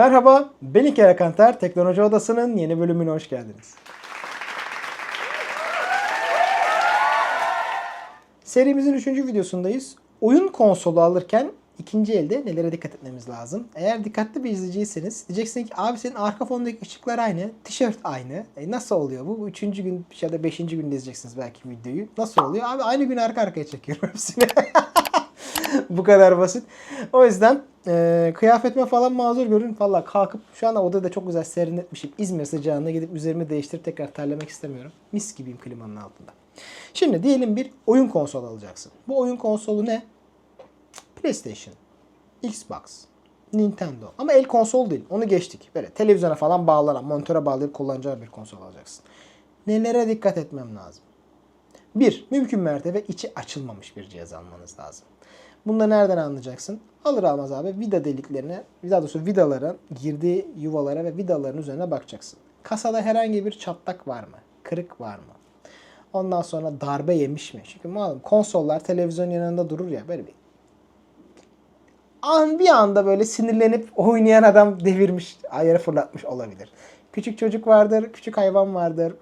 Merhaba, ben İlker Akantar. Teknoloji Odası'nın yeni bölümüne hoş geldiniz. Serimizin 3. videosundayız. Oyun konsolu alırken ikinci elde nelere dikkat etmemiz lazım? Eğer dikkatli bir izleyiciyseniz diyeceksin ki abi senin arka fondaki ışıklar aynı, tişört aynı. E nasıl oluyor bu? Bu üçüncü gün ya da beşinci günde izleyeceksiniz belki videoyu. Nasıl oluyor? Abi aynı gün arka arkaya çekiyorum hepsini. Bu kadar basit. O yüzden e, kıyafetime falan mazur görün. Valla kalkıp şu anda odada çok güzel serinletmişim. İzmir sıcağında gidip üzerimi değiştirip tekrar terlemek istemiyorum. Mis gibiyim klimanın altında. Şimdi diyelim bir oyun konsolu alacaksın. Bu oyun konsolu ne? PlayStation, Xbox, Nintendo. Ama el konsol değil. Onu geçtik. Böyle televizyona falan bağlanan, monitöre bağlayıp kullanacağın bir konsol alacaksın. Nelere dikkat etmem lazım? Bir, mümkün mertebe içi açılmamış bir cihaz almanız lazım. Bunu da nereden anlayacaksın? Alır almaz abi vida deliklerine, daha doğrusu vidaların girdiği yuvalara ve vidaların üzerine bakacaksın. Kasada herhangi bir çatlak var mı? Kırık var mı? Ondan sonra darbe yemiş mi? Çünkü malum konsollar televizyon yanında durur ya böyle bir an bir anda böyle sinirlenip oynayan adam devirmiş, ayarı fırlatmış olabilir. Küçük çocuk vardır, küçük hayvan vardır,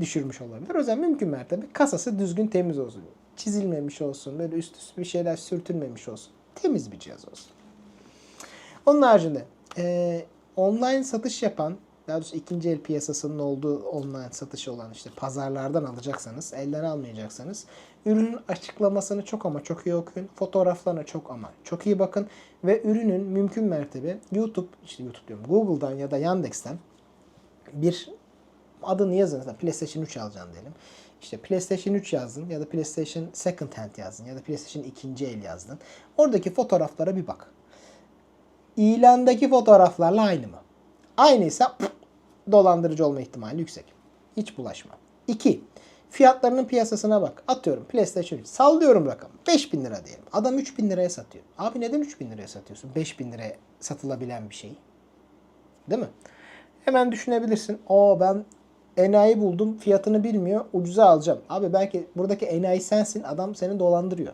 düşürmüş olabilir. O yüzden mümkün mertebe kasası düzgün temiz olsun. Çizilmemiş olsun, böyle üst üste bir şeyler sürtülmemiş olsun. Temiz bir cihaz olsun. Onun haricinde e, online satış yapan, daha doğrusu ikinci el piyasasının olduğu online satışı olan işte pazarlardan alacaksanız, elden almayacaksanız ürünün açıklamasını çok ama çok iyi okuyun. Fotoğraflarına çok ama çok iyi bakın. Ve ürünün mümkün mertebe YouTube, işte YouTube diyorum Google'dan ya da Yandex'ten bir adını yazın. PlayStation 3 alacaksın diyelim. İşte PlayStation 3 yazdın ya da PlayStation Second Hand yazdın ya da PlayStation ikinci el yazdın. Oradaki fotoğraflara bir bak. İlandaki fotoğraflarla aynı mı? Aynıysa dolandırıcı olma ihtimali yüksek. Hiç bulaşma. 2. Fiyatlarının piyasasına bak. Atıyorum PlayStation 3. Sallıyorum rakam. 5000 lira diyelim. Adam 3000 liraya satıyor. Abi neden 3000 liraya satıyorsun? 5000 liraya satılabilen bir şeyi. Değil mi? Hemen düşünebilirsin. O ben enayi buldum. Fiyatını bilmiyor. Ucuza alacağım. Abi belki buradaki enayi sensin. Adam seni dolandırıyor.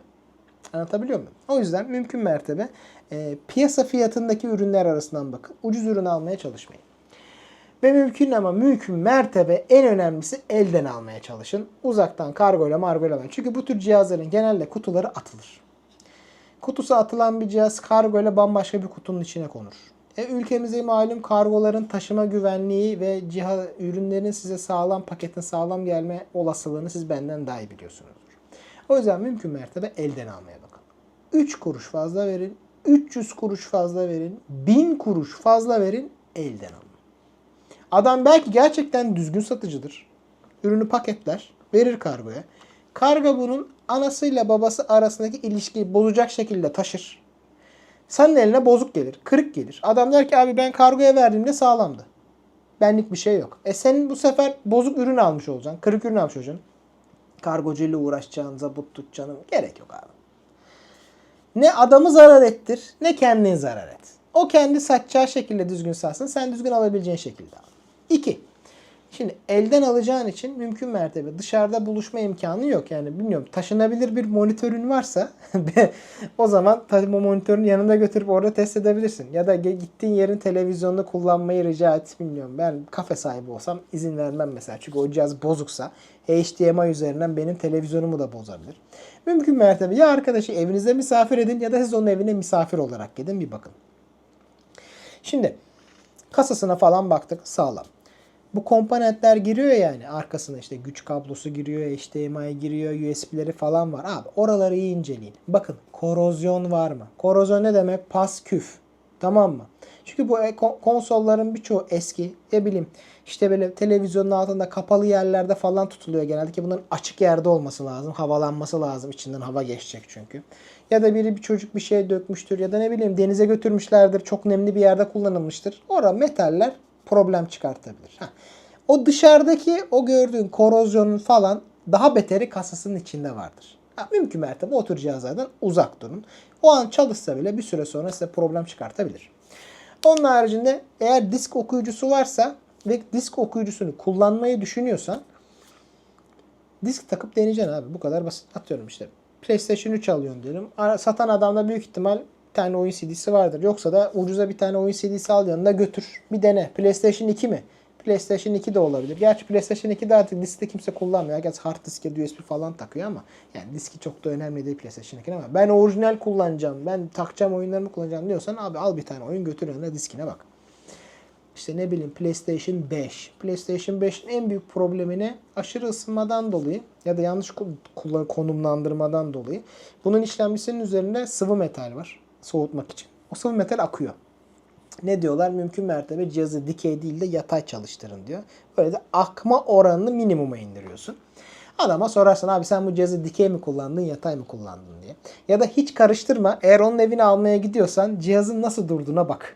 Anlatabiliyor muyum? O yüzden mümkün mertebe e, piyasa fiyatındaki ürünler arasından bakın. Ucuz ürün almaya çalışmayın. Ve mümkün ama mümkün mertebe en önemlisi elden almaya çalışın. Uzaktan kargoyla margoyla alın. Çünkü bu tür cihazların genelde kutuları atılır. Kutusu atılan bir cihaz kargoyla bambaşka bir kutunun içine konur. E, ülkemizde malum kargoların taşıma güvenliği ve cihaz ürünlerin size sağlam paketin sağlam gelme olasılığını siz benden daha iyi biliyorsunuzdur. O yüzden mümkün mertebe elden almaya bakın. 3 kuruş fazla verin, 300 kuruş fazla verin, 1000 kuruş fazla verin, elden alın. Adam belki gerçekten düzgün satıcıdır. Ürünü paketler, verir kargoya. Kargo bunun anasıyla babası arasındaki ilişkiyi bozacak şekilde taşır. Senin eline bozuk gelir, kırık gelir. Adam der ki abi ben kargoya verdiğimde sağlamdı. Benlik bir şey yok. E senin bu sefer bozuk ürün almış olacaksın, kırık ürün almış olacaksın. Kargocuyla uğraşacaksın, zabut tutacaksın. Gerek yok abi. Ne adamı zarar ettir, ne kendini zarar et. O kendi satacağı şekilde düzgün satsın, sen düzgün alabileceğin şekilde al. 2. Şimdi elden alacağın için mümkün mertebe dışarıda buluşma imkanı yok. Yani bilmiyorum taşınabilir bir monitörün varsa o zaman o monitörün yanında götürüp orada test edebilirsin. Ya da gittiğin yerin televizyonunu kullanmayı rica et. Bilmiyorum ben kafe sahibi olsam izin vermem mesela. Çünkü o cihaz bozuksa HDMI üzerinden benim televizyonumu da bozabilir. Mümkün mertebe ya arkadaşı evinizde misafir edin ya da siz onun evine misafir olarak gidin bir bakın. Şimdi kasasına falan baktık sağlam. Bu komponentler giriyor yani arkasına işte güç kablosu giriyor, HDMI giriyor, USB'leri falan var. Abi oraları iyi inceleyin. Bakın korozyon var mı? Korozyon ne demek? Pas küf. Tamam mı? Çünkü bu e- konsolların birçoğu eski. Ne bileyim işte böyle televizyonun altında kapalı yerlerde falan tutuluyor genelde ki bunların açık yerde olması lazım. Havalanması lazım. içinden hava geçecek çünkü. Ya da biri bir çocuk bir şey dökmüştür ya da ne bileyim denize götürmüşlerdir. Çok nemli bir yerde kullanılmıştır. Orada metaller problem çıkartabilir. Ha. O dışarıdaki o gördüğün korozyonun falan daha beteri kasasının içinde vardır. Ha, mümkün mertebe o tür cihazlardan uzak durun. O an çalışsa bile bir süre sonra size problem çıkartabilir. Onun haricinde eğer disk okuyucusu varsa ve disk okuyucusunu kullanmayı düşünüyorsan disk takıp deneyeceksin abi. Bu kadar basit. Atıyorum işte PlayStation 3 alıyorsun diyelim. Satan adam da büyük ihtimal tane oyun CD'si vardır. Yoksa da ucuza bir tane oyun CD'si al yanına götür. Bir dene. PlayStation 2 mi? PlayStation 2 de olabilir. Gerçi PlayStation 2'de artık diskte kimse kullanmıyor. Herkes hard diske USB falan takıyor ama yani diski çok da önemli değil PlayStation 2'nin ama ben orijinal kullanacağım. Ben takacağım oyunlarımı kullanacağım diyorsan abi al bir tane oyun götür yanına diskine bak. İşte ne bileyim PlayStation 5. PlayStation 5'in en büyük problemi ne? Aşırı ısınmadan dolayı ya da yanlış konumlandırmadan dolayı bunun işlemcisinin üzerinde sıvı metal var soğutmak için. O sıvı metal akıyor. Ne diyorlar? Mümkün mertebe cihazı dikey değil de yatay çalıştırın diyor. Böyle de akma oranını minimuma indiriyorsun. Adama sorarsın abi sen bu cihazı dikey mi kullandın yatay mı kullandın diye. Ya da hiç karıştırma. Eğer onun evini almaya gidiyorsan cihazın nasıl durduğuna bak.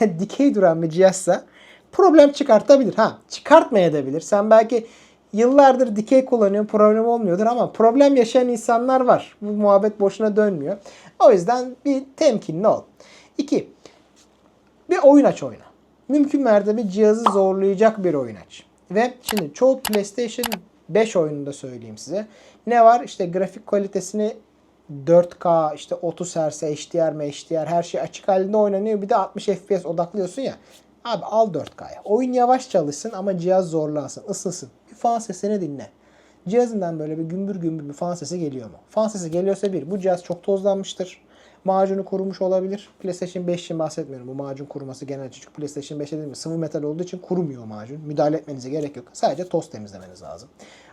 dikey duran bir cihazsa problem çıkartabilir. Ha çıkartmayabilir. Sen belki yıllardır dikey kullanıyorsun problem olmuyordur ama problem yaşayan insanlar var. Bu muhabbet boşuna dönmüyor. O yüzden bir temkinli ol. İki, bir oyun aç oyna. Mümkün mertebe cihazı zorlayacak bir oyun aç. Ve şimdi çoğu PlayStation 5 oyununda söyleyeyim size. Ne var? İşte grafik kalitesini 4K, işte 30 Hz, HDR, HDR her şey açık halinde oynanıyor. Bir de 60 FPS odaklıyorsun ya. Abi al 4K'ya. Oyun yavaş çalışsın ama cihaz zorlansın, ısınsın. Fan sesini dinle. Cihazından böyle bir gümbür gümbür bir fan sesi geliyor mu? Fan sesi geliyorsa bir, bu cihaz çok tozlanmıştır. Macunu kurumuş olabilir. PlayStation 5 için bahsetmiyorum. Bu macun kuruması genel çünkü PlayStation 5'e değil mi? Sıvı metal olduğu için kurumuyor macun. Müdahale etmenize gerek yok. Sadece toz temizlemeniz lazım.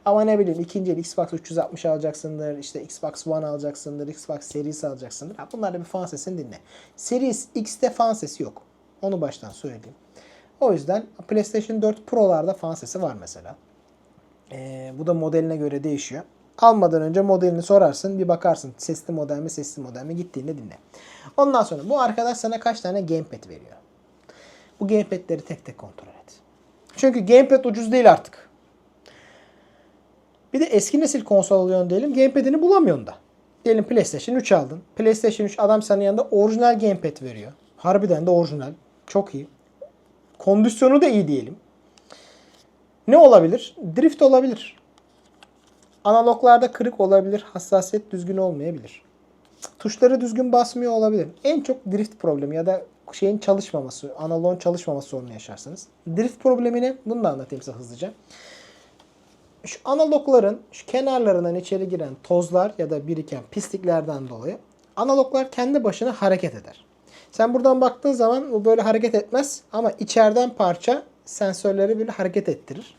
Ama ne bileyim ikinci el Xbox 360 alacaksındır. işte Xbox One alacaksındır. Xbox Series alacaksındır. Ha, bunlarda bir fan sesini dinle. Series X'te fan sesi yok. Onu baştan söyleyeyim. O yüzden PlayStation 4 Pro'larda fan sesi var mesela. Ee, bu da modeline göre değişiyor. Almadan önce modelini sorarsın. Bir bakarsın sesli model mi sesli model mi gittiğinde dinle. Ondan sonra bu arkadaş sana kaç tane gamepad veriyor. Bu gamepadleri tek tek kontrol et. Çünkü gamepad ucuz değil artık. Bir de eski nesil konsol alıyorsun diyelim. Gamepad'ini bulamıyorsun da. Diyelim PlayStation 3 aldın. PlayStation 3 adam sana yanında orijinal gamepad veriyor. Harbiden de orijinal. Çok iyi. Kondisyonu da iyi diyelim. Ne olabilir? Drift olabilir. Analoglarda kırık olabilir. Hassasiyet düzgün olmayabilir. Tuşları düzgün basmıyor olabilir. En çok drift problemi ya da şeyin çalışmaması, analogun çalışmaması sorunu yaşarsınız. Drift problemini bunu da anlatayım size hızlıca. Şu analogların şu kenarlarından içeri giren tozlar ya da biriken pisliklerden dolayı analoglar kendi başına hareket eder. Sen buradan baktığın zaman bu böyle hareket etmez ama içeriden parça sensörleri böyle hareket ettirir.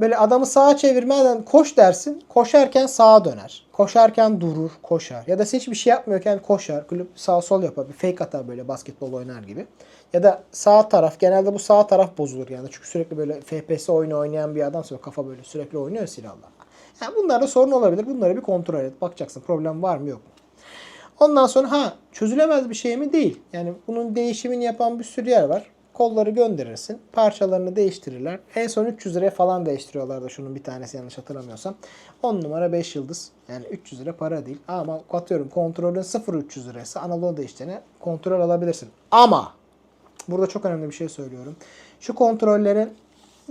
Böyle adamı sağa çevirmeden koş dersin. Koşarken sağa döner. Koşarken durur, koşar. Ya da hiçbir şey yapmıyorken koşar. Kulüp sağ sol yapar. Bir fake atar böyle basketbol oynar gibi. Ya da sağ taraf. Genelde bu sağ taraf bozulur yani. Çünkü sürekli böyle FPS oyunu oynayan bir adamsa kafa böyle sürekli oynuyor silahla. Yani bunlarda sorun olabilir. Bunları bir kontrol et. Bakacaksın problem var mı yok mu. Ondan sonra ha çözülemez bir şey mi? Değil. Yani bunun değişimini yapan bir sürü yer var. Kolları gönderirsin. Parçalarını değiştirirler. En son 300 liraya falan değiştiriyorlardı şunun bir tanesi yanlış hatırlamıyorsam. 10 numara 5 yıldız. Yani 300 lira para değil. Ama atıyorum kontrolün 0 300 liraysa analog değiştiğine kontrol alabilirsin. Ama burada çok önemli bir şey söylüyorum. Şu kontrollerin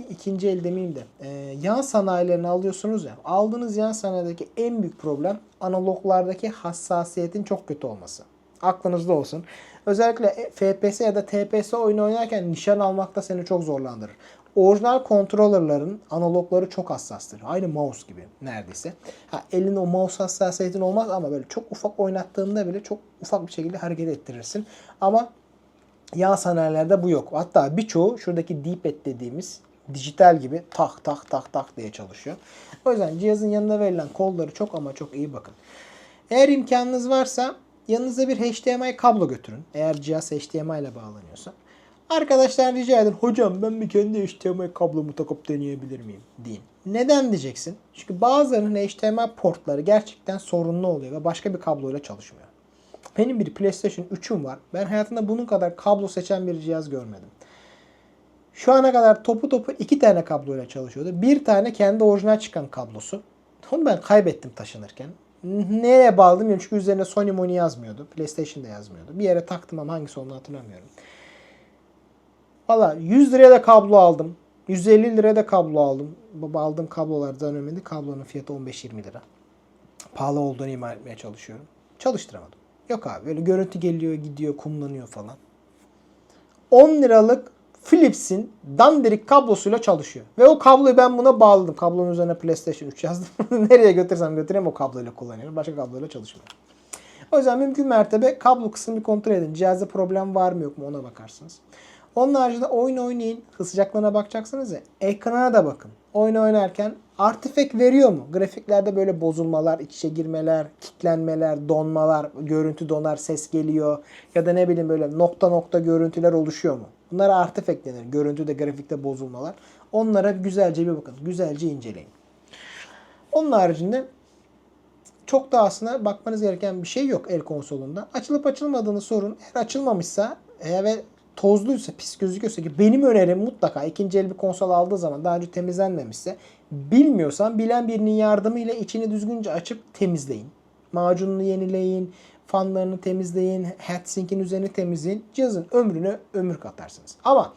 ikinci el demeyeyim de e, yan sanayilerini alıyorsunuz ya aldığınız yan sanayideki en büyük problem analoglardaki hassasiyetin çok kötü olması. Aklınızda olsun. Özellikle e, FPS ya da TPS oyunu oynarken nişan almakta seni çok zorlandırır. Orijinal kontrollerlerin analogları çok hassastır. Aynı mouse gibi neredeyse. Ha, elin o mouse hassasiyetin olmaz ama böyle çok ufak oynattığında bile çok ufak bir şekilde hareket ettirirsin. Ama yan sanayilerde bu yok. Hatta birçoğu şuradaki D-pad dediğimiz dijital gibi tak tak tak tak diye çalışıyor. O yüzden cihazın yanında verilen kolları çok ama çok iyi bakın. Eğer imkanınız varsa yanınıza bir HDMI kablo götürün. Eğer cihaz HDMI ile bağlanıyorsa. Arkadaşlar rica edin. Hocam ben bir kendi HDMI kablomu takıp deneyebilir miyim? Deyin. Neden diyeceksin? Çünkü bazılarının HDMI portları gerçekten sorunlu oluyor ve başka bir kabloyla çalışmıyor. Benim bir PlayStation 3'üm var. Ben hayatımda bunun kadar kablo seçen bir cihaz görmedim. Şu ana kadar topu topu iki tane kabloyla çalışıyordu. Bir tane kendi orijinal çıkan kablosu. Onu ben kaybettim taşınırken. Nereye bağladım bilmiyorum çünkü üzerine Sony Moni yazmıyordu. PlayStation'da yazmıyordu. Bir yere taktım ama hangisi olduğunu hatırlamıyorum. Valla 100 liraya da kablo aldım. 150 liraya da kablo aldım. Bu aldığım kablolardan önemli. Kablonun fiyatı 15-20 lira. Pahalı olduğunu ima etmeye çalışıyorum. Çalıştıramadım. Yok abi böyle görüntü geliyor gidiyor kumlanıyor falan. 10 liralık Philips'in dandirik kablosuyla çalışıyor. Ve o kabloyu ben buna bağladım. Kablonun üzerine PlayStation 3 yazdım. Nereye götürsem götüreyim o kabloyla kullanıyorum. Başka kabloyla çalışmıyor. O yüzden mümkün mertebe kablo kısmını kontrol edin. Cihazda problem var mı yok mu ona bakarsınız. Onun haricinde oyun oynayın. Sıcaklığına bakacaksınız ya. Ekrana da bakın. Oyun oynarken artifek veriyor mu? Grafiklerde böyle bozulmalar, iç içe girmeler, kilitlenmeler, donmalar, görüntü donar, ses geliyor. Ya da ne bileyim böyle nokta nokta görüntüler oluşuyor mu? Bunlara artifek denir. Görüntüde, grafikte bozulmalar. Onlara güzelce bir bakın. Güzelce inceleyin. Onun haricinde çok da aslında bakmanız gereken bir şey yok el konsolunda. Açılıp açılmadığını sorun. Eğer açılmamışsa ve tozluysa, pis gözüküyorsa ki benim önerim mutlaka ikinci el bir konsol aldığı zaman daha önce temizlenmemişse bilmiyorsan bilen birinin yardımıyla içini düzgünce açıp temizleyin. Macununu yenileyin, fanlarını temizleyin, heatsink'in üzerini temizleyin. Cihazın ömrüne ömür katarsınız. Ama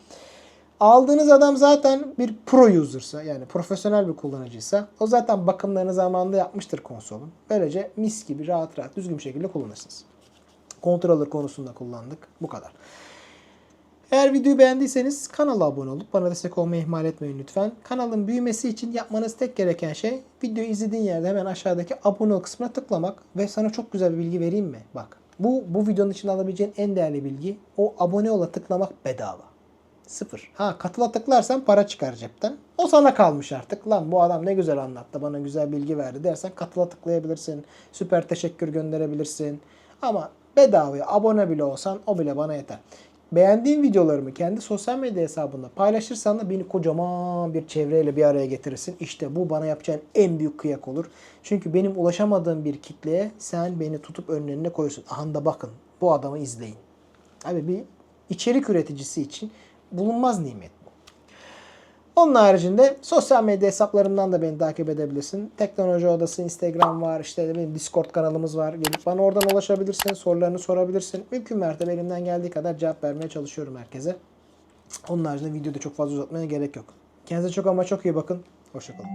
Aldığınız adam zaten bir pro user'sa yani profesyonel bir kullanıcıysa o zaten bakımlarını zamanında yapmıştır konsolun. Böylece mis gibi rahat rahat düzgün bir şekilde kullanırsınız. Controller konusunda kullandık. Bu kadar. Eğer videoyu beğendiyseniz kanala abone olup bana destek olmayı ihmal etmeyin lütfen. Kanalın büyümesi için yapmanız tek gereken şey videoyu izlediğin yerde hemen aşağıdaki abone ol kısmına tıklamak ve sana çok güzel bir bilgi vereyim mi? Bak bu bu videonun içinde alabileceğin en değerli bilgi o abone ola tıklamak bedava. Sıfır. Ha katıla tıklarsan para çıkar cepten. O sana kalmış artık. Lan bu adam ne güzel anlattı bana güzel bilgi verdi dersen katıla tıklayabilirsin. Süper teşekkür gönderebilirsin. Ama bedavaya abone bile olsan o bile bana yeter. Beğendiğin videolarımı kendi sosyal medya hesabında paylaşırsan da beni kocaman bir çevreyle bir araya getirirsin. İşte bu bana yapacağın en büyük kıyak olur. Çünkü benim ulaşamadığım bir kitleye sen beni tutup önlerine koyuyorsun. Aha da bakın bu adamı izleyin. Abi bir içerik üreticisi için bulunmaz nimet. Onun haricinde sosyal medya hesaplarımdan da beni takip edebilirsin. Teknoloji Odası Instagram var, işte benim Discord kanalımız var. Gelip bana oradan ulaşabilirsin, sorularını sorabilirsin. Mümkün mertebe elimden geldiği kadar cevap vermeye çalışıyorum herkese. Onun haricinde videoda çok fazla uzatmaya gerek yok. Kendinize çok ama çok iyi bakın. Hoşçakalın.